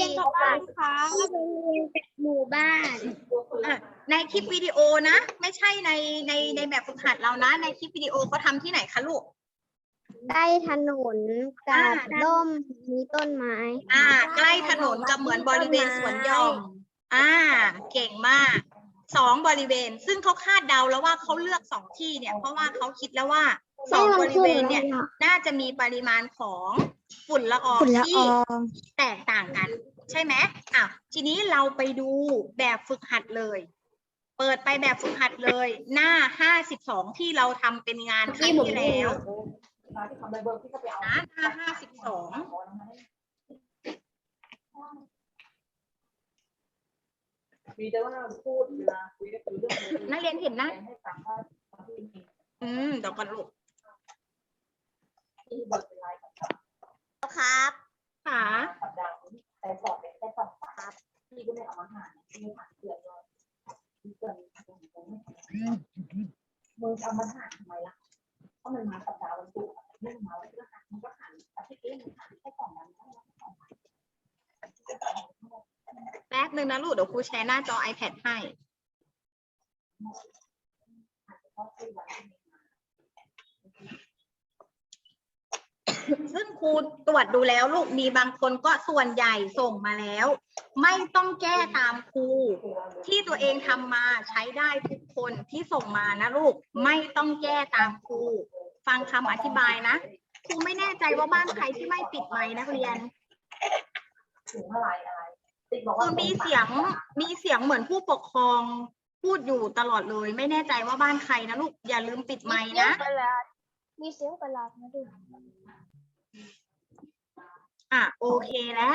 รียนกับบ้านค่ะโรงเรียนกับหมู่บ้านอะในคลิปวิดีโอนะ ไม่ใช่ในในในแบบฝึกหัดเรานะ ในคลิปวิดีโอเขาทำที่ไหนคะลูก ใกล้ถนนกับอ่าร่มมีต้นไม้ อ่า ใกล้ถนนกับเหมือนบริเวณสวนหย่อมอ่า เก่งมากสองบริเวณ ซึ่งเขาคาดเดาแล้วว่าเขาเลือกสองที่เนี่ย เพราะว่าเขาคิดแล้วว่าสองบริเวณเนี่ย น่าจะมีปริมาณของฝุ่นละอองฝุ่นละที่อองแตกต่างกัน ใช่ไหมอะทีนี้เราไปดูแบบฝึกหัดเลย เปิดไปแบบฝึกหัดเลย หน้าห้าสิบสองที่เราทำเป็นงานครั้งที่แล้วนะหน้าห้าสิบสองมีแต่ว่าพูดเวลาคุยก็คือเรื่องนักเรียนเห็นนะให้ฟังว่าที่มีอืมเดี๋ยวก่อนลูกที่เบิกเป็นรายสัปดาห์ครับค่ะสัปดาห์นี้แต่สอบ เป็นแค่สองครับพี่ก็ไม่เอามาหารพี่หารเกินเลยเกินตรงนี้มึงเอามาหารทำไมล่ะเพราะมันมาสัปดาห์วันศุกร์ไม่มาวันพฤหัสมันก็หารอาทิตย์นี้มันหารแค่สองวันแค่สองนแป๊บนึงนะลูกเดี๋ยวครูแชร์หน้าจอ iPad ให้ ซึ่งครูตรวจดูแล้วลูกมีบางคนก็ส่วนใหญ่ส่งมาแล้ว ไม่ต้องแก้ตามครูที่ตัวเองทำมาใช้ได้ทุกคนที่ส่งมานะลูกไม่ต้องแก้ตามครูฟังคำอธิบายนะครูไม่แน่ใจว่าบ้านใครที่ไม่ปิดไมค์นักเรียนถึงอะไรอะไรติ๊กบอกคือมีเสียงมีเสียงเหมือนผู้ปกครองพูดอยู่ตลอดเลย ไม่แน่ใจว่าบ้านใครนะลูกอย่าลืมปิดไมค์นะมีเสียงประหลาดมาด้วย อะโอเคแล้ว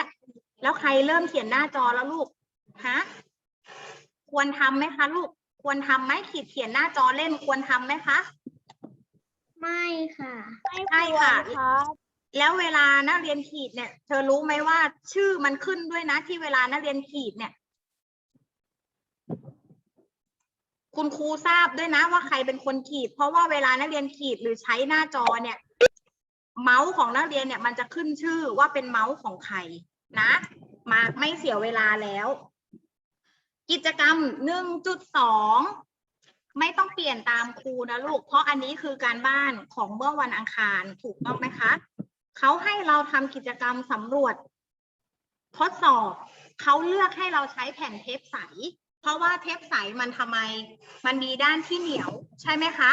แล้วใครเริ่มเขียนหน้าจอแล้วลูกฮะควรทำไหมคะลูก ควรทำไหมขีดเขียนหน้าจอเล่นควรทำไหมคะ ไม่ค่ะใช่ค่ะ แล้วเวลานักเรียนขีดเนี่ย เธอรู้ไหมว่าชื่อมันขึ้นด้วยนะ ที่เวลานักเรียนขีดเนี่ย คุณครูทราบด้วยนะว่าใครเป็นคนขีด เพราะว่าเวลานักเรียนขีดหรือใช้หน้าจอเนี่ย เมาส์ของนักเรียนเนี่ยมันจะขึ้นชื่อว่าเป็นเมาส์ของใครนะ มาไม่เสียเวลาแล้ว กิจกรรมหนึ่งจุดสองไม่ต้องเปลี่ยนตามครูนะลูก เพราะอันนี้คือการบ้านของเมื่อวันอังคารถูกต้องไหมคะเขาให้เราทำกิจกรรมสำรวจ ทดสอบเขาเลือกให้เราใช้แผ่นเทปใส เพราะว่าเทปใสมันทำไม มันมีด้านที่เหนียวใช่ไหมคะ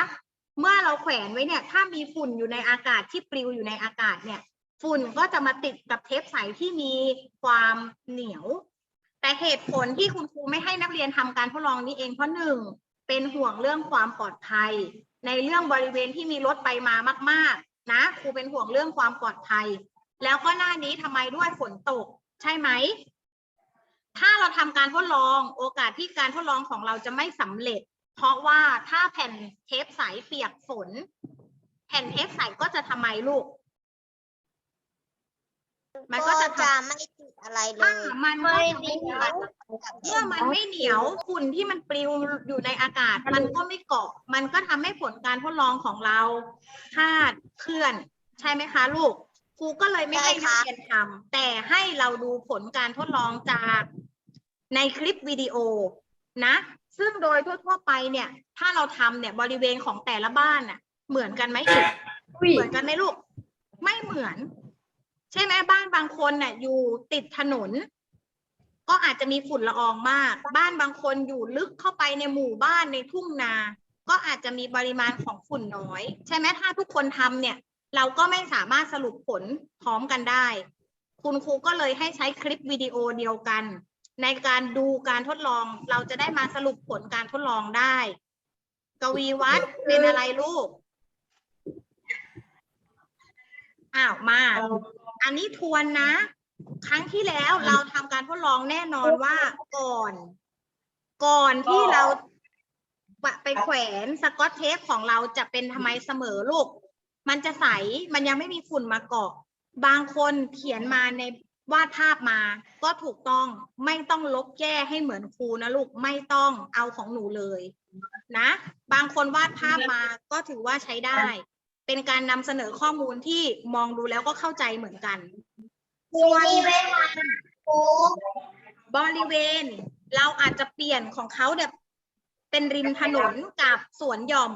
เมื่อเราแขวนไว้เนี่ย ถ้ามีฝุ่นอยู่ในอากาศที่ปลิวอยู่ในอากาศเนี่ย ฝุ่นก็จะมาติดกับเทปใสที่มีความเหนียว แต่เหตุผลที่คุณครูไม่ให้นักเรียนทำการทดลองนี้เองเพราะหนึ่งเป็นห่วงเรื่องความปลอดภัย ในเรื่องบริเวณที่มีรถไปมามาก ๆ นะ ครูเป็นห่วงเรื่องความปลอดภัย แล้วก็หน้านี้ทำไมด้วยฝนตก ใช่ไหมถ้าเราทำการทดลองโอกาสที่การทดลองของเราจะไม่สำเร็จ เพราะว่าถ้าแผ่นเทปใสเปียกฝน แผ่นเทปใสก็จะทำไมลูก มันก็จะทำ ไม่ติดอะไรเลถ้าย มันก็จะไม่เหนียวเมื่อมันไม่เหนียวฝุ่นที่มันปลิวอยู่ในอากาศ มันก็ไม่เกาะ มันก็ทำให้ผลการทดลองของเราคลาดเคลื่อน ใช่ไหมคะลูกครูก็เลยไม่ให้นักเรียนทำแต่ให้เราดูผลการทดลองจากในคลิปวิดีโอนะ ซึ่งโดยทั่วๆไปเนี่ย ถ้าเราทำเนี่ยบริเวณของแต่ละบ้านน่ะ เหมือนกันไหมอีกเหมือนกันไหมลูก ไม่เหมือน ใช่ไหมบ้านบางคนน่ะ อยู่ติดถนน ก็อาจจะมีฝุ่นละอองมาก บ้านบางคนอยู่ลึกเข้าไปในหมู่บ้านในทุ่งนา ก็อาจจะมีปริมาณของฝุ่นน้อย ใช่ไหมถ้าทุกคนทำเนี่ย เราก็ไม่สามารถสรุปผลพร้อมกันได้ คุณครูก็เลยให้ใช้คลิปวิดีโอเดียวกัน ในการดูการทดลองเราจะได้มาสรุปผลการทดลองได้ กวีวัฒน์เป็นอะไรลูก อ้าวมา อันนี้ทวนนะ ครั้งที่แล้วเราทำการทดลองแน่นอนว่าก่อน ก่อนที่เราไปแขวนสกอตเทปของเราจะเป็นทำไมเสมอลูก มันจะใส มันยังไม่มีฝุ่นมาเกาะ บางคนเขียนมาใน วาดภาพมา ก็ถูกต้องไม่ต้องลบแก้ให้เหมือนครูนะลูกไม่ต้องเอาของหนูเลยนะ บางคนวาดภาพมาก็ถือว่าใช้ได้ เป็นการนำเสนอข้อมูลที่มองดูแล้วก็เข้าใจเหมือนกันส่วนครูบริเวณ เราอาจจะเปลี่ยนของเขาเนี่ยเป็นริมถนนกับสวนหย่อม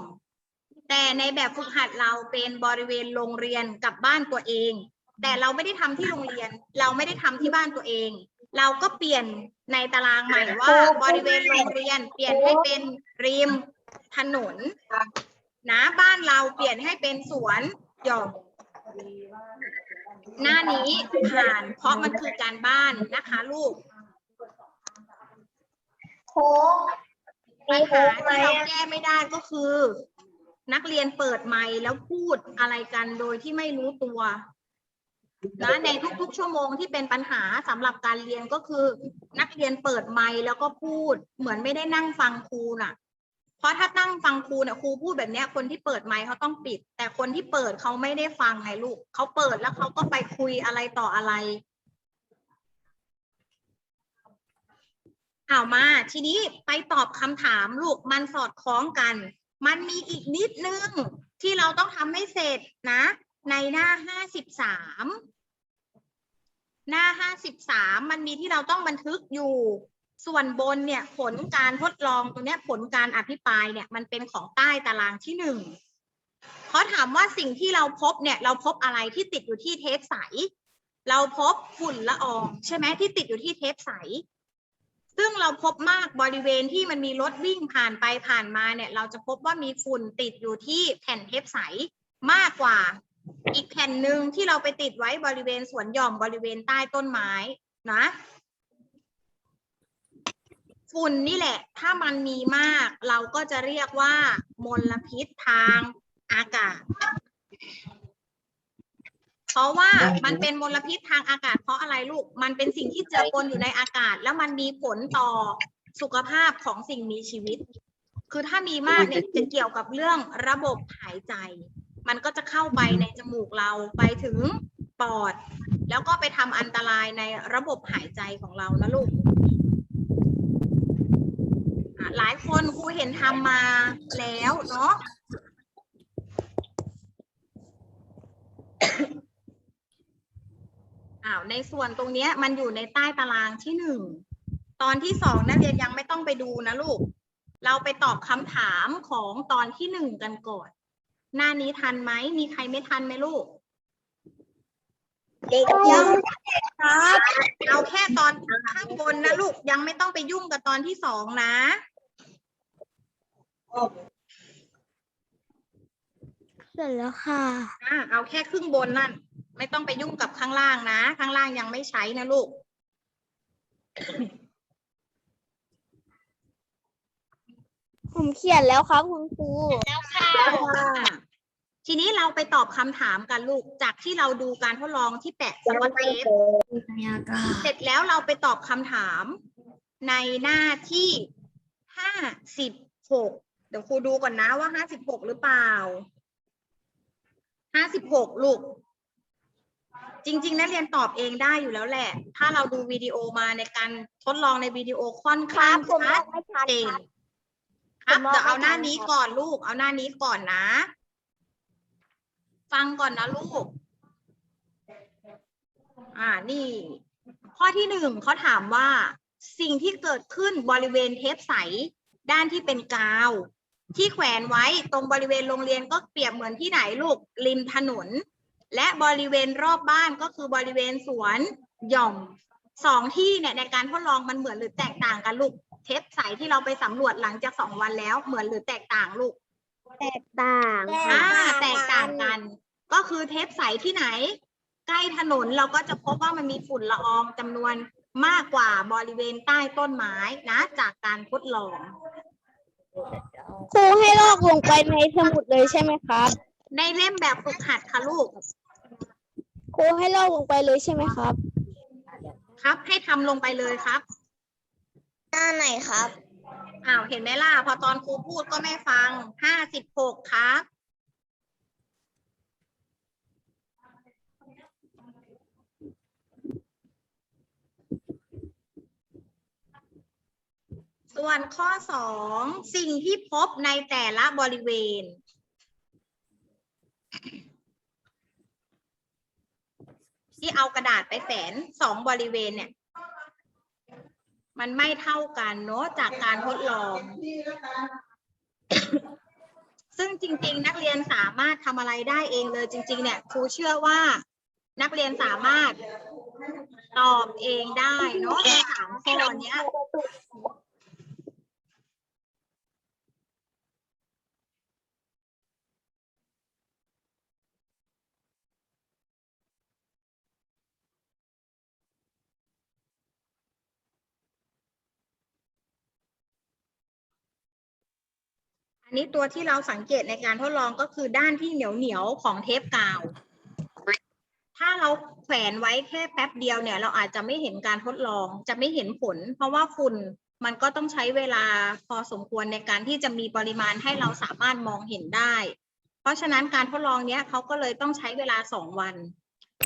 แต่ในแบบฝึกหัดเราเป็นบริเวณโรงเรียนกับบ้านตัวเอง แต่เราไม่ได้ทำที่โรงเรียน เราไม่ได้ทำที่บ้านตัวเอง เราก็เปลี่ยนในตารางใหม่ว่าบริเวณโรงเรียน เปลี่ยนให้เป็นริมถนนนะบ้านเราเปลี่ยนให้เป็นสวนหย่อมหน้านี้ผ่านเพราะมันคือการบ้านนะคะลูกครูปัญหาที่เราแก้ไม่ได้ก็คือ นักเรียนเปิดไมค์แล้วพูดอะไรกันโดยที่ไม่รู้ตัว นะในทุกๆ ชั่วโมงที่เป็นปัญหาสำหรับการเรียนก็คือ นักเรียนเปิดไมค์แล้วก็พูดเหมือนไม่ได้นั่งฟังครูน่ะ เพราะถ้านั่งฟังครูเนี่ยครูพูดแบบนี้คนที่เปิดไมค์เขาต้องปิด แต่คนที่เปิดเขาไม่ได้ฟังไงลูกเขาเปิดแล้วเขาก็ไปคุยอะไรต่ออะไรเอามา ทีนี้ไปตอบคำถามลูกมันสอดคล้องกัน มันมีอีกนิดนึงที่เราต้องทำให้เสร็จนะ ในหน้าห้าสิบสาม หน้าห้าสิบสามมันมีที่เราต้องบันทึกอยู่ ส่วนบนเนี่ยผลการทดลองตัวเนี้ยผลการอภิปรายเนี่ยมันเป็นของใต้ตารางที่หนึ่งเขาถามว่าสิ่งที่เราพบเนี่ยเราพบอะไรที่ติดอยู่ที่เทปใส เราพบฝุ่นละอองใช่ไหมที่ติดอยู่ที่เทปใส ซึ่งเราพบมากบริเวณที่มันมีรถวิ่งผ่านไปผ่านมาเนี่ยเราจะพบว่ามีฝุ่นติดอยู่ที่แผ่นเทปใสมากกว่า อีกแผ่นหนึ่งที่เราไปติดไว้บริเวณสวนหย่อมบริเวณใต้ต้นไม้นะฝุ่นนี่แหละ ถ้ามันมีมาก เราก็จะเรียกว่ามลพิษทางอากาศ เพราะว่ามันเป็นมลพิษทางอากาศ เพราะอะไรลูก มันเป็นสิ่งที่เจือปนอยู่ในอากาศ แล้วมันมีผลต่อสุขภาพของสิ่งมีชีวิต คือถ้ามีมากเนี่ยจะเกี่ยวกับเรื่องระบบหายใจ มันก็จะเข้าไปในจมูกเราไปถึงปอด แล้วก็ไปทำอันตรายในระบบหายใจของเรานะลูกหลายคนครูเห็นทำมาแล้วเนาะอ้าวในส่วนตรงนี้มันอยู่ในใต้ตารางที่หนึ่งตอนที่สองนักเรียนยังไม่ต้องไปดูนะลูก เราไปตอบคำถามของตอนที่หนึ่งกันก่อน หน้านี้ทันไหม มีใครไม่ทันไหมลูก เด็กยังครับเอาแค่ตอนข้างบนนะลูก ยังไม่ต้องไปยุ่งกับตอนที่สองนะเสร็จแล้วค่ะอ่าเอาแค่ครึ่งบนนั่น ไม่ต้องไปยุ่งกับข้างล่างนะ ข้างล่างยังไม่ใช้นะลูกผมเขียนแล้วครับคุณครูแล้วค่ะ ทีนี้เราไปตอบคำถามกันลูกจากที่เราดูการทดลองที่แปะสกอตเทปเสร็จแล้วเราไปตอบคำถาม ในหน้าที่ห้าสิบหกเดี๋ยวครูดูก่อนนะว่าห้าสิบหกหรือเปล่าห้าสิบหกลูก จริง ๆนักเรียนตอบเองได้อยู่แล้วแหละ ถ้าเราดูวิดีโอมาในการทดลองในวิดีโอค่อนคข้ารังบผมมชัอดงไม่ทันเจคนรับครับผมมองเดี๋ยวเอาไม่หน้าทันนี้ครับก่อนลูก เอาหน้านี้ก่อนนะ ฟังก่อนนะลูก อ่า นี่ ข้อที่หนึ่งเขาถามว่า สิ่งที่เกิดขึ้นบริเวณเทปใส ด้านที่เป็นกาว ที่แขวนไว้ตรงบริเวณโรงเรียนก็เปรียบเหมือนที่ไหนลูกริมถนน และบริเวณรอบบ้านก็คือบริเวณสวนหย่อมสองที่เนี่ยในการทดลองมันเหมือนหรือแตกต่างกันลูก เทปใสที่เราไปสำรวจหลังจากสองวันแล้วเหมือนหรือแตกต่างลูก แตกต่างอ่าแตกต่างกัน ก็คือเทปใสที่ไหน ใกล้ถนนเราก็จะพบว่ามันมีฝุ่นละอองจำนวนมากกว่าบริเวณใต้ต้นไม้นะ จากการทดลอง ครูให้ลอกลงไปในสมุดเลยใช่ไหมครับ ในเล่มแบบฝึกหัดค่ะลูก ครูให้ลอกลงไปเลยใช่ไหมครับ ครับให้ทำลงไปเลยครับ หน้าไหนครับ อ้าวเห็นไหมล่ะ พอตอนครูพูดก็ไม่ฟังห้าสิบหกครับส่วนข้อสองสิ่งที่พบในแต่ละบริเวณ ที่เอากระดาษไปแฝนสองบริเวณเนี่ย มันไม่เท่ากันเนาะจากการทดลอง ซึ่งจริง ๆ นักเรียนสามารถทำอะไรได้เองเลยจริง ๆ เนี่ยครูเชื่อว่า นักเรียนสามารถตอบเองได้เนาะในสามข้อเนี้ อันนี้ตัวที่เราสังเกตในการทดลองก็คือด้านที่เหนียวเหนียวๆของเทปกาว ถ้าเราแขวนไว้แค่แป๊บเดียวเนี่ย เราอาจจะไม่เห็นการทดลองจะไม่เห็นผล เพราะว่าฝุ่นมันก็ต้องใช้เวลาพอสมควรในการที่จะมีปริมาณให้เราสามารถมองเห็นได้ เพราะฉะนั้นการทดลองเนี้ยเขาก็เลยต้องใช้เวลาสองวัน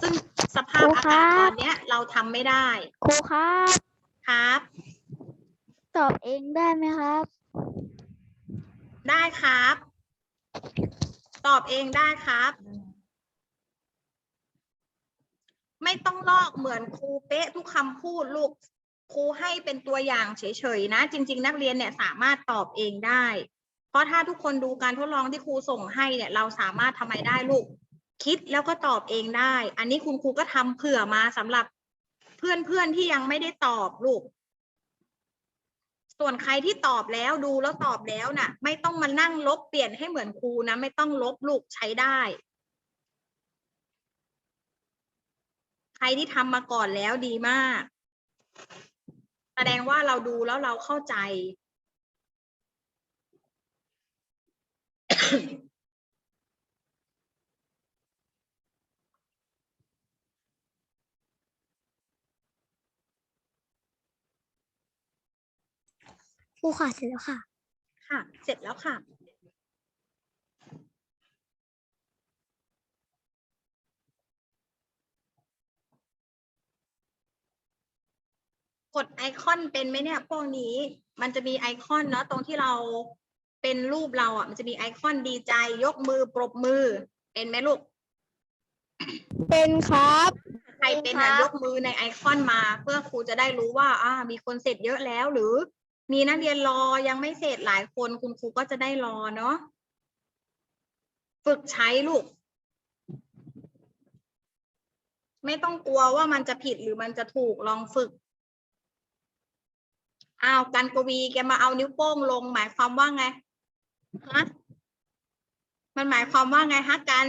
ซึ่งสภาพอากาศตอนเนี้ยเราทำไม่ได้ ครูครับ ครับ ตอบเองได้ไหมครับ ได้ครับ ตอบเองได้ครับ ไม่ต้องลอกเหมือนครูเป๊ะทุกคำพูดลูกครูให้เป็นตัวอย่างเฉยๆนะ จริง ๆ นักเรียนเนี่ยสามารถตอบเองได้ เพราะถ้าทุกคนดูการทดลองที่ครูส่งให้เนี่ย เราสามารถทำไมได้ลูก คิดแล้วก็ตอบเองได้ อันนี้คุณครูก็ทำเผื่อมาสำหรับเพื่อนๆที่ยังไม่ได้ตอบลูก ส่วนใครที่ตอบแล้วดูแล้วตอบแล้วน่ะ ไม่ต้องมานั่งลบเปลี่ยนให้เหมือนครูนะ ไม่ต้องลบลูกใช้ได้ ใครที่ทำมาก่อนแล้วดีมาก แสดงว่าเราดูแล้วเราเข้าใจ ครูค่ะเสร็จแล้วค่ะ ค่ะ เสร็จแล้วค่ะ กดไอคอนเป็นไหมเนี่ยพวกนี้ มันจะมีไอคอนเนาะตรงที่เราเป็นรูปเราอะ มันจะมีไอคอนดีใจยกมือปรบมือ เป็นไหมลูก เป็นครับ ใครเป็นอะครับยกมือในไอคอนมา เพื่อครูจะได้รู้ว่า อ่า มีคนเสร็จเยอะแล้วหรือ มีนักเรียนรอยังไม่เสร็จหลายคนคุณครูก็จะได้รอเนาะฝึกใช้ลูก ไม่ต้องกลัวว่ามันจะผิดหรือมันจะถูกลองฝึกอ้าวกันกวีแกมาเอานิ้วโป้งลง หมายความว่าไงฮะมันหมายความว่าไงฮะกัน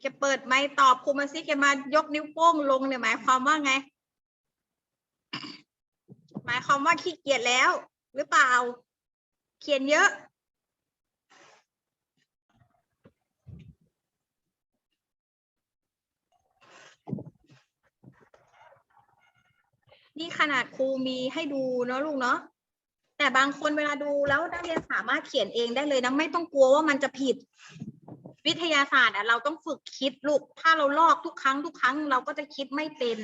แกเปิดไมค์ตอบครูมาสิแกมายกนิ้วโป้งลงเนี่ยหมายความว่าไง หมายความว่าขี้เกียจแล้ว หรือเปล่า เขียนเยอะ นี่ขนาดครูมีให้ดูเนาะลูกเนาะแต่บางคนเวลาดูแล้วนักเรียนสามารถเขียนเองได้เลยนะไม่ต้องกลัวว่ามันจะผิด วิทยาศาสตร์อะเราต้องฝึกคิดลูก ถ้าเราลอกทุกครั้งทุกครั้งเราก็จะคิดไม่เป็น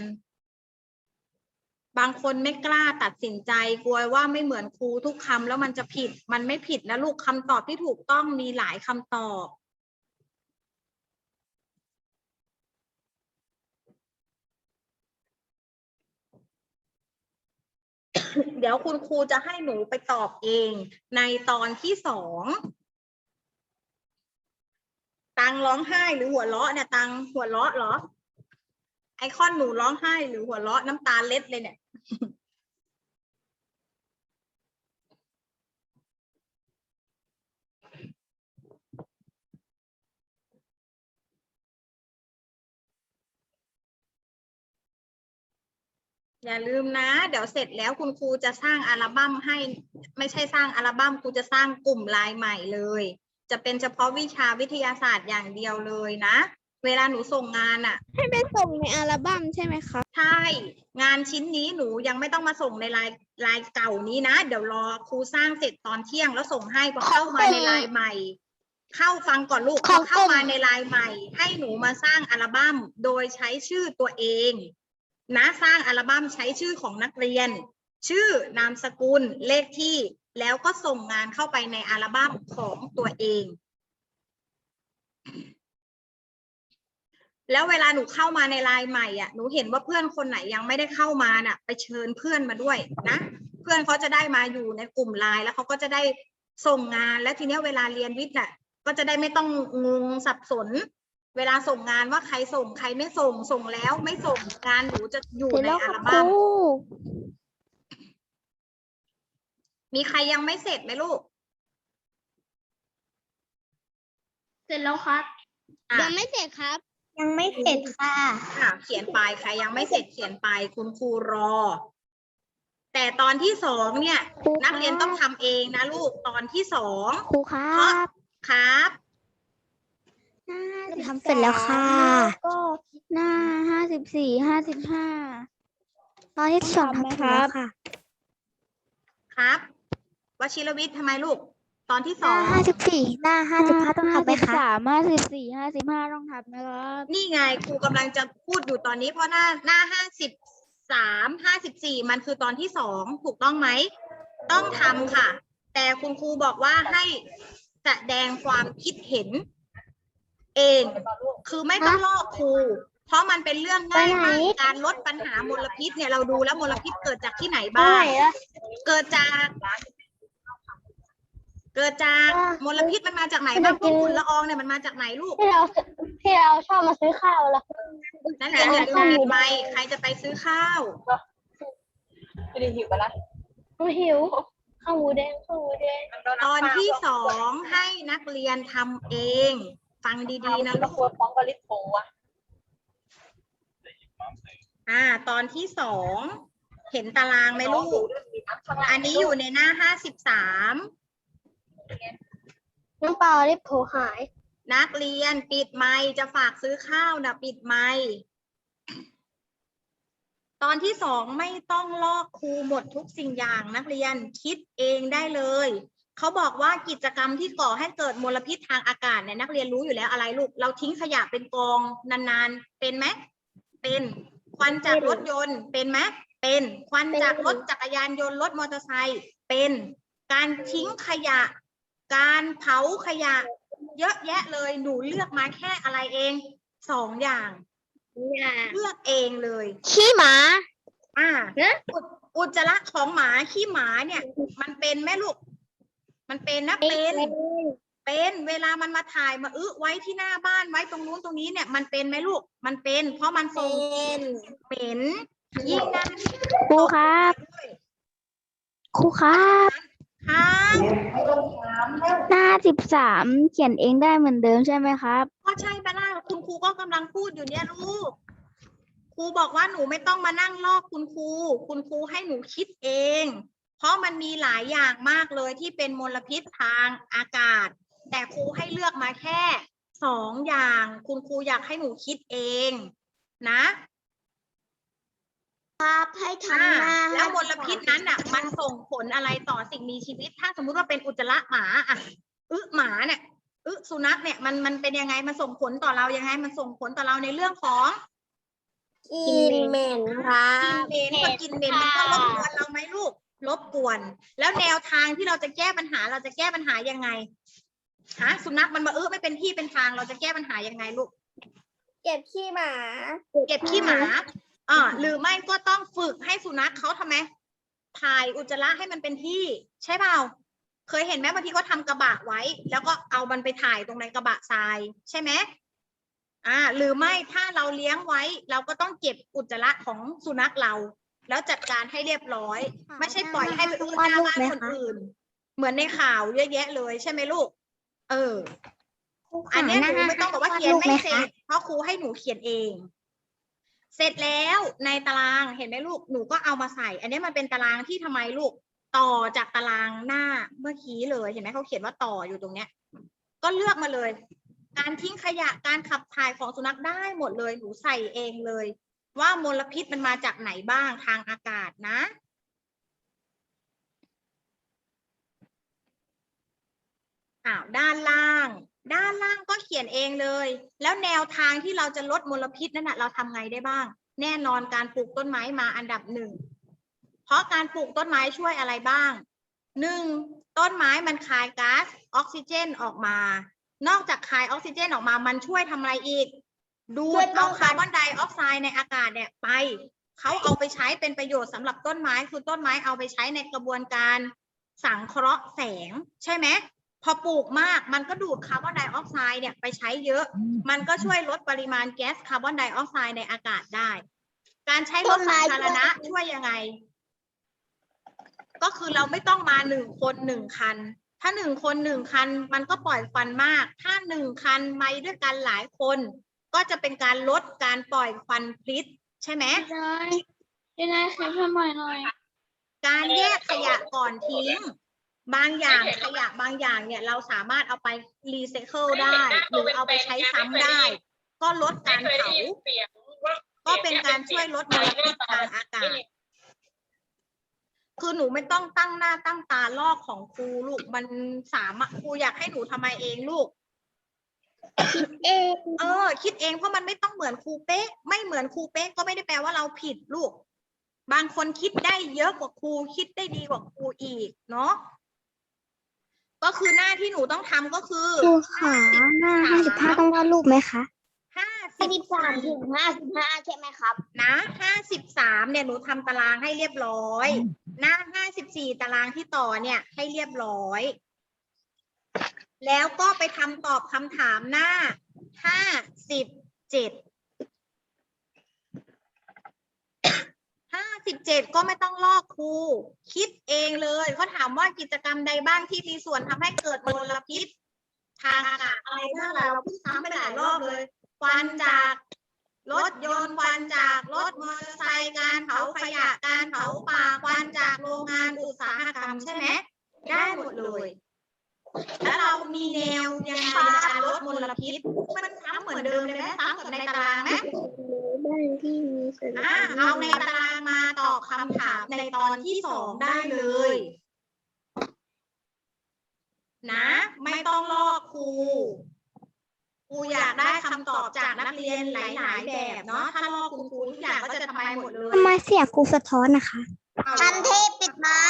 บางคนไม่กล้าตัดสินใจกลัวว่าไม่เหมือนครูทุกคำแล้วมันจะผิด มันไม่ผิดนะลูกคำตอบที่ถูกต้องมีหลายคำตอบ เดี๋ยวคุณครูจะให้หนูไปตอบเองในตอนที่สองตังร้องไห้หรือหัวเราะเนี่ยตังหัวเราะเหรอ ไอคอนหนูร้องไห้หรือหัวเราะน้ำตาเล็ดเลยเนี่ย อย่าลืมนะ เดี๋ยวเสร็จแล้วคุณครูจะสร้างอัลบั้มให้ ไม่ใช่สร้างอัลบั้มครูจะสร้างกลุ่มลน์ใหม่เลย จะเป็นเฉพาะวิชาวิทยาศาสตร์อย่างเดียวเลยนะ เวลาหนูส่งงานอะให้ไปส่งในอัลบั้มใช่ไหมครับใช่ งานชิ้นนี้หนูยังไม่ต้องมาส่งในไลน์ไลน์เก่านี้นะ เดี๋ยวรอครูสร้างเสร็จตอนเที่ยงแล้วส่งให้พอเข้ามาในไลน์ใหม่ เข้าฟังก่อนลูกขพอองเข้ากลุ่มมาในไลน์ใหม่ ให้หนูมาสร้างอัลบั้มโดยใช้ชื่อตัวเอง นะสร้างอัลบั้มใช้ชื่อของนักเรียน ชื่อนามสกุลเลขที่ แล้วก็ส่งงานเข้าไปในอัลบั้มของตัวเอง แล้วเวลาหนูเข้ามาในไลน์ใหม่อะหนูเห็นว่าเพื่อนคนไหนยังไม่ได้เข้ามาน่ะ ไปเชิญเพื่อนมาด้วยนะเพื่อนเขาจะได้มาอยู่ในกลุ่มไลน์แล้วเขาก็จะได้ส่งงาน แล้วทีเนี้ยเวลาเรียนวิทย์น่ะ ก็จะได้ไม่ต้องงงสับสน เวลาส่งงานว่าใครส่งใครไม่ส่งส่งแล้วไม่ส่งงานหนูจะอยู่เสร็จในแล้วคอัรับลคบั้รูมมีใครยังไม่เสร็จไหมลูก เสร็จแล้วครับอะยังไม่เสร็จครับ ยังไม่เสร็จค่ะอะเขียนไปใครยังไม่เสร็จเขียนไปคุณครูรอ แต่ตอนที่สองเนี่ย ครูนักเรียนต้องทำเองนะลูกตอนที่สองครูครับครับ ทำเสร็จแล้วค่ะ ก็หน้าห้าสิบสี่ห้าสิบห้าตอนที่สองทำเสร็จแล้วค่ะ ครับวชิรวิทย์ทำไมลูก ตอนที่หสน้าองห้าสิบสี่หน้าห้าสิบห้าต้องทำไหมคะสามห้าสิบสี่ห้าสิบห้าต้องทำนะครับ นี่ไงครูกำลังจะพูดอยู่ตอนนี้เพราะหน้าหน้าห้าสิบสามห้าสิบสี่มันคือตอนที่สองถูกต้องไหม ต้องทำค่ะ แต่คุณครูบอกว่าให้แสดงความคิดเห็น เองคือไม่ต้องลอกครู เพราะมันเป็นเรื่องง่ายมากการลดปัญหามลพิษเนี่ยเราดูแล้วมลพิษเกิดจากที่ไหนบ้าง เกิดจาก เกิดจากมลพิษมันมาจากไหนบ้างพวกฝุ่นละอองเนี่ยมันมาจากไหนลูกที่เราที่เราชอบมาซื้อข้าวแล้วนั่นเรียนอย่าลืมปิดไมค์ใครจะไปซื้อข้าวไม่ได้หิวไปละหิวข้าวหมูแดงข้าวหมูแดงตอนที่สองให้นักเรียนทำเอง ฟังดีๆนะลูกฟ้องกับลิโพอะอ่า ตอนที่สองเห็นตารางไหมลูก อันนี้อยู่ในหน้าห้าสิบสาม น้ำเปล่าลิโพหาย นักเรียนปิดไมค์จะฝากซื้อข้าวนะปิดไมค์ตอนที่สองไม่ต้องลอกครูหมดทุกสิ่งอย่างนักเรียนคิดเองได้เลย เขาบอกว่ากิจกรรมที่ก่อให้เกิดมลพิษทางอากาศเนี่ยนักเรียนรู้อยู่แล้วอะไรลูก เราทิ้งขยะเป็นกองนานๆ เป็นไหมเป็นควันจากรถยนต์เป็นไหมเป็นควันจากรถจักรยานยนต์รถมอเตอร์ไซค์เป็นการทิ้งขยะ การเผาขยะเยอะแยะเลย หนูเลือกมาแค่อะไรเองสองอย่าง เลือกเองเลย ขี้หมา อ่าอุจอุจจาระของหมาขี้หมาเนี่ย มันเป็นไหมลูก มันเป็นนะเป็นเป็นเวลามันมาถ่ายมาอึไว้ที่หน้าบ้านไว้ตรงนู้นตรงนี้เนี่ย มันเป็นไหมลูก มันเป็น เพราะมันส่งเหม็นยิ่งนั่นครูครับ ครูครับ ครับหน้าสิบสามเขียนเองได้เหมือนเดิมใช่ไหมครับ ก็ใช่ปะล่ะคุณครูก็กำลังพูดอยู่เนี่ยลูก ครูบอกว่าหนูไม่ต้องมานั่งลอกคุณครู คุณครูให้หนูคิดเอง เพราะมันมีหลายอย่างมากเลยที่เป็นมลพิษทางอากาศ แต่ครูให้เลือกมาแค่สองอย่าง คุณครูอยากให้หนูคิดเอง นะ ครับให้ทำอ่าหน้าแล้วมลพิษนั้นอะ มันส่งผลอะไรต่อสิ่งมีชีวิต ถ้าสมมุติว่าเป็นอุจจาระหมาอะอึหมาเนี่ยอึสุนัขเนี่ยมันมันเป็นยังไงมันส่งผลต่อเรายังไง มันส่งผลต่อเราในเรื่องของกินเหม็นครักินบเหม็นก็กินเหม็นมันก็รบกวนเราไหมลูกรบกวน แล้วแนวทางที่เราจะแก้ปัญหาเราจะแก้ปัญหายังไงฮะสุนัขมันมาเออไม่เป็นที่เป็นทางเราจะแก้ปัญหายังไงลูก เก็บขี้หมา เก็บขี้หมา อ่าหรือไม่ก็ต้องฝึกให้สุนัขเขาทำไมถ่ายอุจจาระให้มันเป็นที่ ใช่เปล่า เคยเห็นไหมบางทีก็ทำกระบะไว้ แล้วก็เอามันไปถ่ายตรงในกระบะทรายใช่ไหมอ่า หรือไม่ถ้าเราเลี้ยงไว้ เราก็ต้องเก็บอุจจาระของสุนัขเรา แล้วจัดการให้เรียบร้อย ไม่ใช่ปล่อยให้ไปอื้อหน้าบ้านคนอื่น เหมือนในข่าวเยอะแยะเลยใช่ไหมลูก เออ อันเนี้ยหนูไม่ต้องบอกว่าเขียนไม่เสร็จเพราะครูให้หนูเขียนเอง เสร็จแล้วในตารางเห็นไหมลูกหนูก็เอามาใส่ อันนี้มันเป็นตารางที่ทำไมลูกต่อจากตารางหน้าเมื่อกี้เลยเห็นไหมเขาเขียนว่าต่ออยู่ตรงเนี้ย ก็เลือกมาเลย การทิ้งขยะการขับถ่ายของสุนัขได้หมดเลยหนูใส่เองเลย ว่ามลพิษมันมาจากไหนบ้างทางอากาศนะอ้าวด้านล่าง ด้านล่างก็เขียนเองเลย แล้วแนวทางที่เราจะลดมลพิษนั่นนะเราทำไงได้บ้าง แน่นอนการปลูกต้นไม้มาอันดับหนึ่ง เพราะการปลูกต้นไม้ช่วยอะไรบ้างหนึ่งต้นไม้มันคายก๊าซออกซิเจนออกมา นอกจากคายออกซิเจนออกมามันช่วยทำอะไรอีก ดูดเอาคาร์บอนไดออกไซด์ในอากาศเนี่ยไป เขาเอาไปใช้เป็นประโยชน์สำหรับต้นไม้ คือต้นไม้เอาไปใช้ในกระบวนการสังเคราะห์แสง ใช่ไหม พอปลูกมากมันก็ดูดคาร์บอนไดออกไซด์เนี่ยไปใช้เยอะ มันก็ช่วยลดปริมาณแก๊สคาร์บอนไดออกไซด์ในอากาศได้ การใช้รถสาธารณะช่วยยังไง ก็คือเราไม่ต้องมาหนึ่งคนหนึ่งคัน ถ้าหนึ่งคนหนึ่งคัน มันก็ปล่อยควันมาก ถ้าหนึ่งคันมาด้วยกันหลายคน ก็จะเป็นการลดการปล่อยควันพิษ ใช่ไหมได้ได้ครับทำไมหน่อย การแยกขยะก่อนทิ้ง บางอย่างขยะบางอย่างเนี่ยเราสามารถเอาไปรีไซเคิลได้หรือเอาไปใช้ซ้ำได้ ก็ลดการเผาก็เป็นการช่วยลดมลพิษทางอากาศคือหนูไม่ต้องตั้งหน้าตั้งตาลอกของครูลูกมันสามารถครูอยากให้หนูทำไมเองลูกเองเออ คิดเองเพราะมันไม่ต้องเหมือนครูเป๊ะ ไม่เหมือนครูเป๊ะก็ไม่ได้แปลว่าเราผิดลูก บางคนคิดได้เยอะกว่าครูคิดได้ดีกว่าครูอีกเนาะ ก็คือหน้าที่หนูต้องทำก็คือครูขาหน้าห้าสิบห้าต้องวาดรูปไหมคะห้าสิสิบบสามถึงห้าสิบห้าใช่ไหมครับนะห้าสิบสามเนี่ยหนูทำตารางให้เรียบร้อย หน้าห้าสิบสี่ตารางที่ต่อเนี่ยให้เรียบร้อย แล้วก็ไปทำตอบคำถามหน้าห้าสิบเจ็ดห้า สิบเจ็ดก็ไม่ต้องลอกครู คิดเองเลยเขาถามว่ากิจกรรมใดบ้างที่มีส่วนทำให้เกิดมลพิษ ทางอากาศอะไรบ้างล่ะเราพูดซ้ำไปหลายรอบเลยควันจากรถยนต์ควันจากรถมอเตอร์ไซค์การเผาขยะการเผาป่าควันจากโรงงานอุตสาหกรรมใช่ไหมได้หมดเลย แล้วเรามีแนวยังไงในการลดมลพิษ มันซ้ำเหมือนเดิมเลยไหมซ้ำกับในตารางไหม บ้านที่มีส่วนอ่าเอาในตารางมาตอบคำถามในตอนที่สองได้เลย นะ ไม่ต้องลอกครูครูอยากได้คำตอบจากนักเรียนหลาย ๆ แบบเนาะถ้าลอกคุณครูทุกอย่างก็จะทำไมหมดเลยทำไมเสียงครูสะท้อนนะคะทันเทพปิดไม้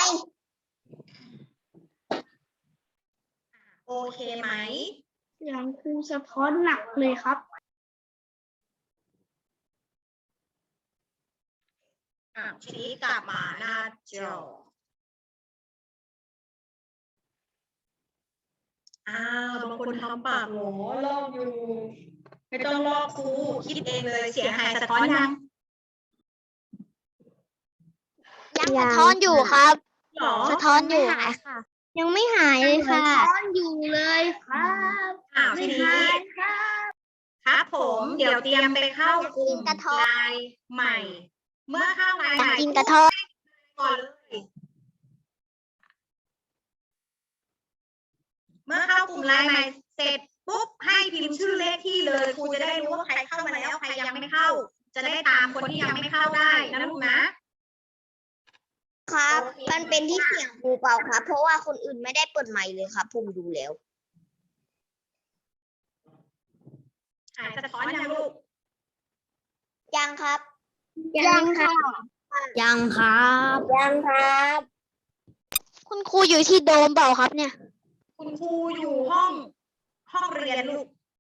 โอเคไหมเสียงครูสะท้อนหนักเลยครับ อะชี้กลับมาหน้าจออ้าวบางคนทำปากหรอลอกอยู่ ไม่ต้องลอกครูคิดเองเลยเสียงหายสะท้อนยังยังสะท้อนอยู่ครับหรอสะท้อนอยู่ไม่หายค่ะ ยังไม่หายเลยค่ะท้อนอยู่เลยครับอ้าวทีนี้ครับผมเดี๋ยวเตรียมไปเข้ากลุ่มไลน์ใหม่ เมื่อเข้าไลน์ใหม่กินกระท้อนก่อนเลยเมื่อเข้ากลุ่มไลน์ใหม่เสร็จปุ๊บให้พิมพ์ชื่อเลขที่เลยครูจะได้รู้ว่าใครเข้ามาแล้วใครยังไม่เข้า จะได้ตามคนที่ยังไม่เข้าได้นะลูกนะครับ มันเป็นที่เสียงครูเปล่าครับ เพราะว่าคนอื่นไม่ได้เปิดไมค์เลยครับผมดูแล้วหายสะท้อนยังลูกยังครับ ยังค่ะ ยังครับ ยังครับ คุณครูอยู่ที่โดมเปล่าครับเนี่ย คุณครูอยู่ห้อง ห้องเรียนลูก